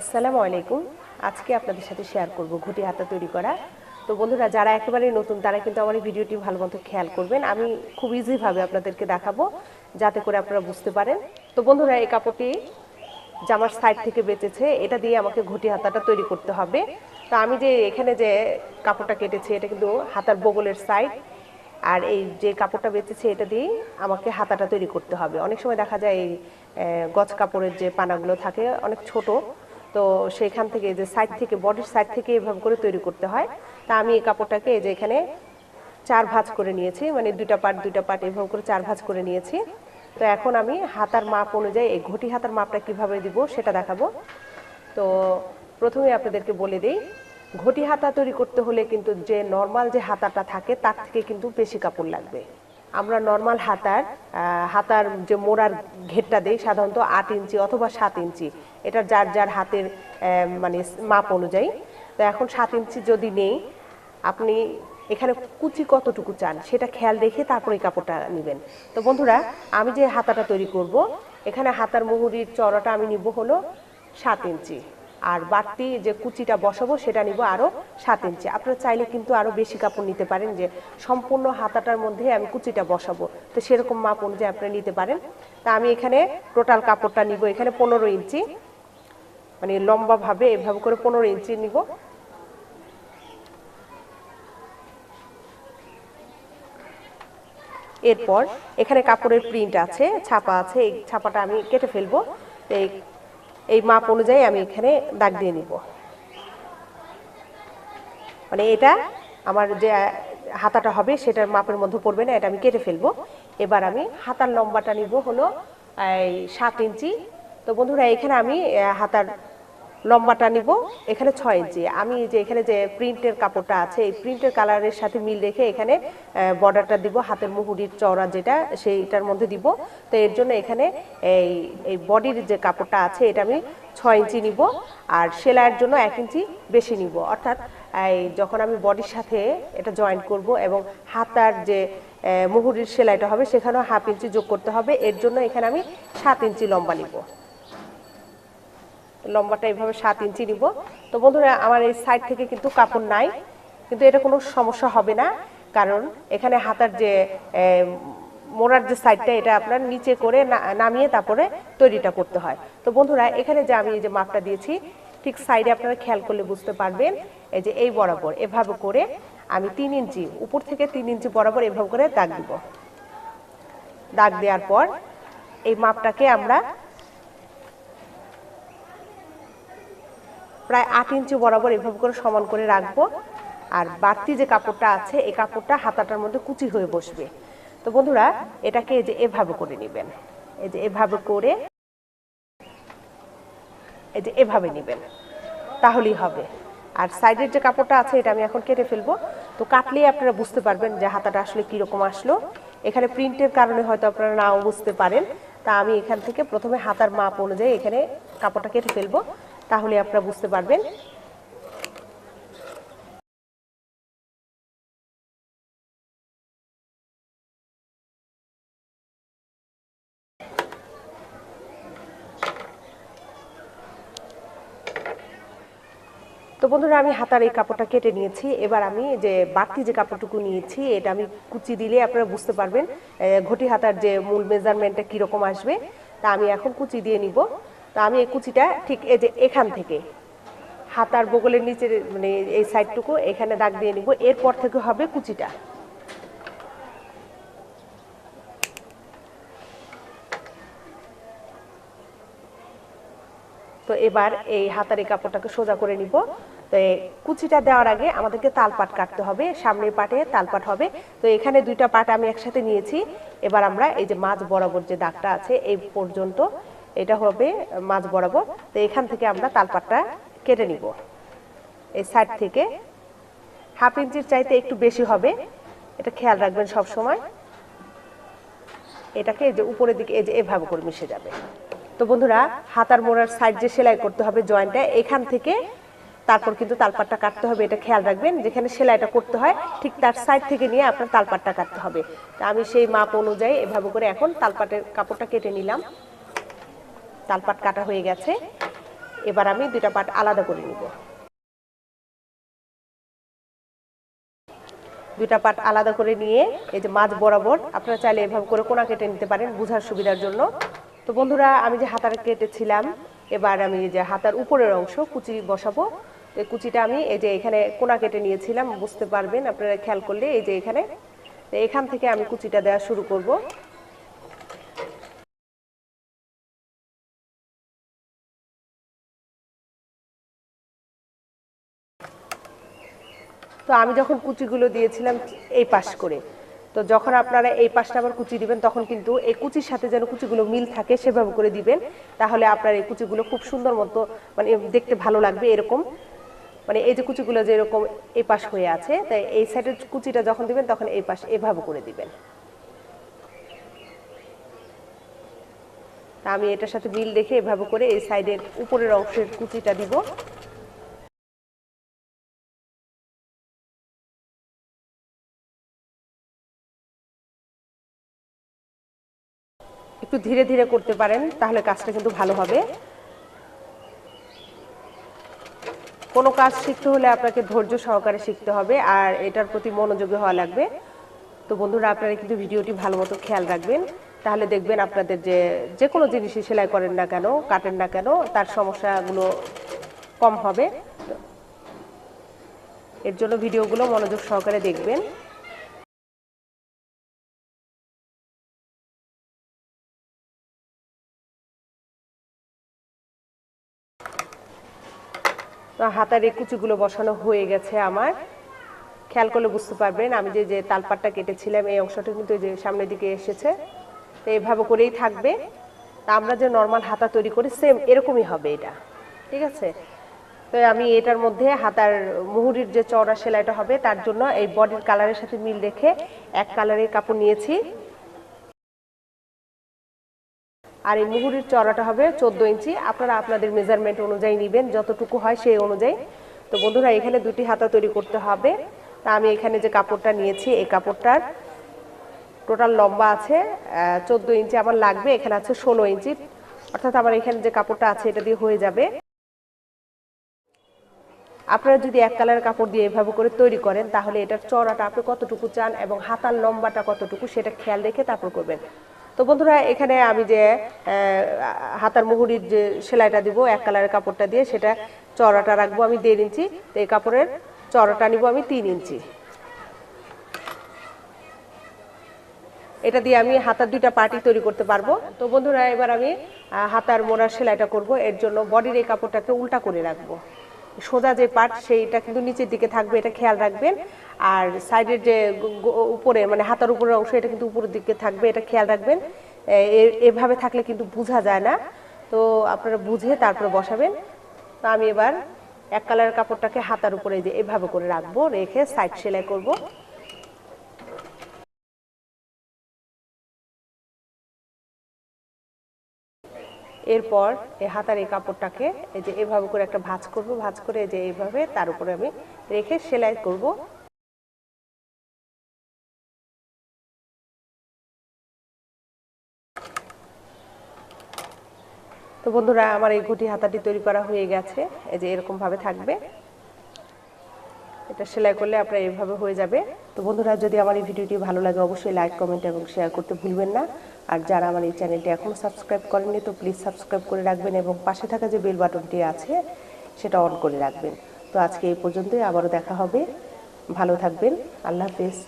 আসসালামু আলাইকুম। আজকে আপনাদের সাথে শেয়ার করব ঘুটি হাতা তৈরি করা। তো বন্ধুরা, যারা একেবারে নতুন, তারা কিন্তু আমার এই ভিডিওটি ভালো মতো খেয়াল করবেন। আমি খুব ইজিভাবে আপনাদেরকে দেখাবো, যাতে করে আপনারা বুঝতে পারেন। তো বন্ধুরা, এই কাপড়টি জামার সাইড থেকে বেঁচেছে। এটা দিয়ে আমাকে ঘটি হাতাটা তৈরি করতে হবে। তো আমি যে এখানে যে কাপড়টা কেটেছি, এটা কিন্তু হাতার বগলের সাইড আর এই যে কাপড়টা বেঁচেছে, এটা দিয়ে আমাকে হাতাটা তৈরি করতে হবে। অনেক সময় দেখা যায় এই গছ কাপড়ের যে পানাগুলো থাকে, অনেক ছোট। তো সেখান থেকে যে সাইড থেকে বডির সাইড থেকে এভাবে করে তৈরি করতে হয়। তা আমি এই কাপড়টাকে এই যে এখানে চার ভাঁজ করে নিয়েছি মানে দুইটা পার্ট দুইটা পার্ট এভাবে করে চার ভাঁজ করে নিয়েছি। তো এখন আমি হাতার মাপ অনুযায়ী, এই ঘটি হাতার মাপটা কীভাবে দিব সেটা দেখাবো। তো প্রথমে আপনাদেরকে বলে দিই, ঘটি হাতা তৈরি করতে হলে কিন্তু যে নর্মাল যে হাতাটা থাকে, তার থেকে কিন্তু বেশি কাপড় লাগবে। আমরা নর্মাল হাতার হাতার যে মোড়ার ঘেরটা দেই সাধারণত আট ইঞ্চি অথবা সাত ইঞ্চি। এটা যার যার হাতের মানে মাপ অনুযায়ী। তো এখন সাত ইঞ্চি যদি নেই, আপনি এখানে কুচি কতটুকু চান সেটা খেয়াল রেখে তারপরে কাপড়টা নেবেন। তো বন্ধুরা, আমি যে হাতাটা তৈরি করব, এখানে হাতার মুহুরির চড়াটা আমি নিব হলো সাত ইঞ্চি। আর বাড়তি যে কুচিটা বসাবো, সেটা নিব আরও সাত ইঞ্চি। আপনারা চাইলে কিন্তু আরও বেশি কাপড় নিতে পারেন যে সম্পূর্ণ হাতাটার মধ্যে আমি কুচিটা বসাবো। তো সেরকম মাপ অনুযায়ী আপনারা নিতে পারেন। তা আমি এখানে টোটাল কাপড়টা নিব এখানে পনেরো ইঞ্চি। মানে লম্বাভাবে এভাবে করে পনেরো ইঞ্চি নিব। এরপর এখানে কাপড়ের প্রিন্ট আছে, ছাপা আছে, এই ছাপাটা আমি কেটে ফেলব। এই এই মাপ অনুযায়ী আমি এখানে দাগ দিয়ে নিব। মানে এটা আমার যে হাতাটা হবে সেটার মাপের মধ্যে পড়বে না, এটা আমি কেটে ফেলব। এবার আমি হাতার লম্বাটা নিব হলো এই সাত ইঞ্চি। তো বন্ধুরা, এখানে আমি হাতার লম্বাটা নিব, এখানে ছয় ইঞ্চি আমি যে এখানে যে প্রিন্টের কাপড়টা আছে, এই প্রিন্টের কালারের সাথে মিল রেখে এখানে বর্ডারটা দিব, হাতের মুহুরির চওড়া যেটা, সেইটার মধ্যে দিব। তো এর জন্য এখানে এই এই বডির যে কাপড়টা আছে, এটা আমি ছয় ইঞ্চি নিব, আর সেলাইয়ের জন্য এক ইঞ্চি বেশি নিব। অর্থাৎ, এই যখন আমি বডির সাথে এটা জয়েন করব এবং হাতার যে মুহুরির সেলাইটা হবে, সেখানেও হাফ ইঞ্চি যোগ করতে হবে। এর জন্য এখানে আমি সাত ইঞ্চি লম্বা নিব। লম্বাটা এইভাবে সাত ইঞ্চি নিব। তো বন্ধুরা, আমার এই সাইড থেকে কিন্তু কাপড় নাই, কিন্তু এটা কোনো সমস্যা হবে না, কারণ এখানে হাতার যে মোড়ার যে সাইডটা এটা আপনার নিচে করে নামিয়ে তারপরে তৈরিটা করতে হয়। তো বন্ধুরা, এখানে যে আমি এই যে মাপটা দিয়েছি, ঠিক সাইডে আপনারা খেয়াল করলে বুঝতে পারবেন, এই যে এই বরাবর, এভাবে করে আমি তিন ইঞ্চি, উপর থেকে তিন ইঞ্চি বরাবর এভাবে করে দাগ দিব। দাগ দেওয়ার পর এই মাপটাকে আমরা প্রায় আট ইঞ্চি বরাবর এভাবে করে সমান করে রাখব। আর বাড়তি যে কাপড়টা আছে, এই কাপড়টা হাতাটার মধ্যে কুচি হয়ে বসবে। তো বন্ধুরা, এটাকে এই যে এভাবে করে নেবেন। এই যে এভাবে করে এই যে এভাবে নেবেন। তাহলেই হবে। আর সাইডের যে কাপড়টা আছে, এটা আমি এখন কেটে ফেলব। তো কাটলেই আপনারা বুঝতে পারবেন যে হাতাটা আসলে কীরকম আসলো। এখানে প্রিন্টের কারণে হয়তো আপনারা নাও বুঝতে পারেন। তা আমি এখান থেকে প্রথমে হাতার মাপ অনুযায়ী এখানে কাপড়টা কেটে ফেলব। তাহলে আপনারা বুঝতে পারবেন। তো বন্ধুরা, আমি হাতার এই কাপড়টা কেটে নিয়েছি। এবার আমি যে বাড়তি যে কাপড়টুকু নিয়েছি, এটা আমি কুচি দিলে আপনারা বুঝতে পারবেন ঘটি হাতার যে মূল মেজারমেন্টটা কীরকম আসবে, তা আমি এখন কুচি দিয়ে নিব। তা আমি এই কুচিটা ঠিক এই যে এখান থেকে, হাতার বগলের নিচের মানে এই সাইডটুকু এখানে দাগ দিয়ে নিব, এরপর থেকে হবে কুচিটা। তো এবার এই হাতার এই কাপড়টাকে সোজা করে নিব। তো কুচিটা দেওয়ার আগে আমাদেরকে তালপাট কাটতে হবে সামনের পাটে তালপাট হবে। তো এখানে দুইটা পাট আমি একসাথে নিয়েছি। এবার আমরা এই যে মাছ বরাবর যে দাগটা আছে, এই পর্যন্ত এটা হবে মাছ বরাবর। তো এখান থেকে আমরা তালপাটটা কেটে নিব। এই সাইড থেকে হাফ ইঞ্চির চাইতে একটু বেশি হবে। এটা খেয়াল রাখবেন সব সময়। এটাকে যে উপরের দিকে এই যে এভাবে করে মিশে যাবে। তো বন্ধুরা, হাতার মোড়ার সাইড যে সেলাই করতে হবে জয়েন্টটা এখান থেকে তারপর কিন্তু তালপাটটা কাটতে হবে। এটা খেয়াল রাখবেন, যেখানে সেলাইটা করতে হয়, ঠিক তার সাইড থেকে নিয়ে আপনার তালপাটটা কাটতে হবে। তা আমি সেই মাপ অনুযায়ী এভাবে করে এখন তালপাটের কাপড়টা কেটে নিলাম। তালপাট কাটা হয়ে গেছে। এবার আমি দুইটা পাট আলাদা করে নিব। দুইটা পাট আলাদা করে নিয়ে এই যে মাছ বরাবর আপনারা চাইলে এভাবে করে কোনা কেটে নিতে পারেন বোঝার সুবিধার জন্য। তো বন্ধুরা, আমি যে হাতার কেটেছিলাম, এবার আমি যে হাতার উপরের অংশ কুচি বসাবো। এই কুচিটা আমি এই যে এখানে কোনা কেটে নিয়েছিলাম, বুঝতে পারবেন, আপনারা খেয়াল করলে এই যে এখানে। এখান থেকে আমি কুচিটা দেওয়া শুরু করব। তো আমি যখন কুচিগুলো দিয়েছিলাম এই পাশ করে, তো যখন আপনারা এই পাশটা আবার কুচি দিবেন, তখন কিন্তু এই কুচির সাথে যেন কুচিগুলো মিল থাকে সেভাবে করে দিবেন, তাহলে আপনার এই কুচিগুলো খুব সুন্দর মতো মানে দেখতে ভালো লাগবে এরকম। মানে এই যে কুচিগুলো যেরকম এই পাশ হয়ে আছে, তাই এই সাইডের কুচিটা যখন দিবেন, তখন এই পাশ এভাবে করে দিবেন। তা আমি এটার সাথে মিল রেখে এভাবে করে এই সাইডের উপরের অংশের কুচিটা দিব। একটু ধীরে ধীরে করতে পারেন, তাহলে কাজটা কিন্তু ভালো হবে। কোনো কাজ শিখতে হলে আপনাকে ধৈর্য সহকারে শিখতে হবে, আর এটার প্রতি মনোযোগী হওয়া লাগবে। তো বন্ধুরা, আপনারা কিন্তু ভিডিওটি ভালো মতো খেয়াল রাখবেন। তাহলে দেখবেন আপনাদের যে যে কোনো জিনিসই সেলাই করেন না কেন, কাটেন না কেন, তার সমস্যাগুলো কম হবে। এর জন্য ভিডিওগুলো মনোযোগ সহকারে দেখবেন। হাতার এই কুচিগুলো বসানো হয়ে গেছে আমার। খেয়াল করলে বুঝতে পারবেন, আমি যে যে তালপাটটা কেটেছিলাম, এই অংশটা কিন্তু যে সামনের দিকে এসেছে। তো এইভাবে করেই থাকবে। তা আমরা যে নর্মাল হাতা তৈরি করি সেম এরকমই হবে এটা। ঠিক আছে? তো আমি এটার মধ্যে হাতার মুহুরির যে চওড়া সেলাইটা হবে, তার জন্য এই বডির কালারের সাথে মিল রেখে এক কালারের কাপড় নিয়েছি। আর এই মুহুরির চড়াটা হবে চোদ্দ ইঞ্চি। আপনারা আপনাদের মেজারমেন্ট অনুযায়ী নেবেন, যতটুকু হয় সেই অনুযায়ী। তো বন্ধুরা, এখানে দুটি হাতা তৈরি করতে হবে। তা আমি এখানে যে কাপড়টা নিয়েছি, এই কাপড়টার টোটাল লম্বা আছে চোদ্দ ইঞ্চি আমার লাগবে, এখানে আছে ষোলো ইঞ্চি। অর্থাৎ আমার এখানে যে কাপড়টা আছে, এটা দিয়ে হয়ে যাবে। আপনারা যদি এক কালারের কাপড় দিয়ে এভাবে করে তৈরি করেন, তাহলে এটার চড়াটা আপনি কতটুকু চান এবং হাতার লম্বাটা কতটুকু, সেটা খেয়াল রেখে তারপর করবেন। তো বন্ধুরা, এখানে আমি যে হাতার মুহুরির যে সেলাইটা দিব, এক কালারের কাপড়টা দিয়ে, সেটা চড়াটা রাখব আমি দেড় ইঞ্চি। তো এই কাপড়ের চড়াটা নিব আমি তিন ইঞ্চি। এটা দিয়ে আমি হাতার দুইটা পার্টি তৈরি করতে পারব। তো বন্ধুরা, এবার আমি হাতার মোড়ার সেলাইটা করব। এর জন্য বডির এই কাপড়টাকে উল্টা করে রাখব। সোজা যে পার্ট সেইটা কিন্তু নিচের দিকে থাকবে, এটা খেয়াল রাখবেন। আর সাইডের যে উপরে মানে হাতার উপরের অংশ, এটা কিন্তু উপরের দিকে থাকবে, এটা খেয়াল রাখবেন। এভাবে থাকলে কিন্তু বোঝা যায় না। তো আপনারা বুঝে তারপরে বসাবেন। তো আমি এবার এক কালারের কাপড়টাকে হাতার উপরে যে এভাবে করে রাখব, রেখে সাইড সেলাই করব। এরপর এই হাতার এই কাপড়টাকে এই যে এভাবে করে একটা ভাঁজ করব, ভাঁজ করে যে এইভাবে তার উপরে আমি রেখে সেলাই করব। তো বন্ধুরা, আমার এই ঘুটি হাতাটি তৈরি করা হয়ে গেছে। এই যে এরকম ভাবে থাকবে। এটা সেলাই করলে আপনার এভাবে হয়ে যাবে। তো বন্ধুরা, যদি আমার এই ভিডিওটি ভালো লাগে, অবশ্যই লাইক কমেন্ট এবং শেয়ার করতে ভুলবেন না। আর যারা আমার এই চ্যানেলটি এখনও সাবস্ক্রাইব করেননি, তো প্লিজ সাবস্ক্রাইব করে রাখবেন এবং পাশে থাকা যে বেল বাটনটি আছে, সেটা অন করে রাখবেন। তো আজকে এই পর্যন্তই, আবারও দেখা হবে। ভালো থাকবেন। আল্লাহ হাফেজ।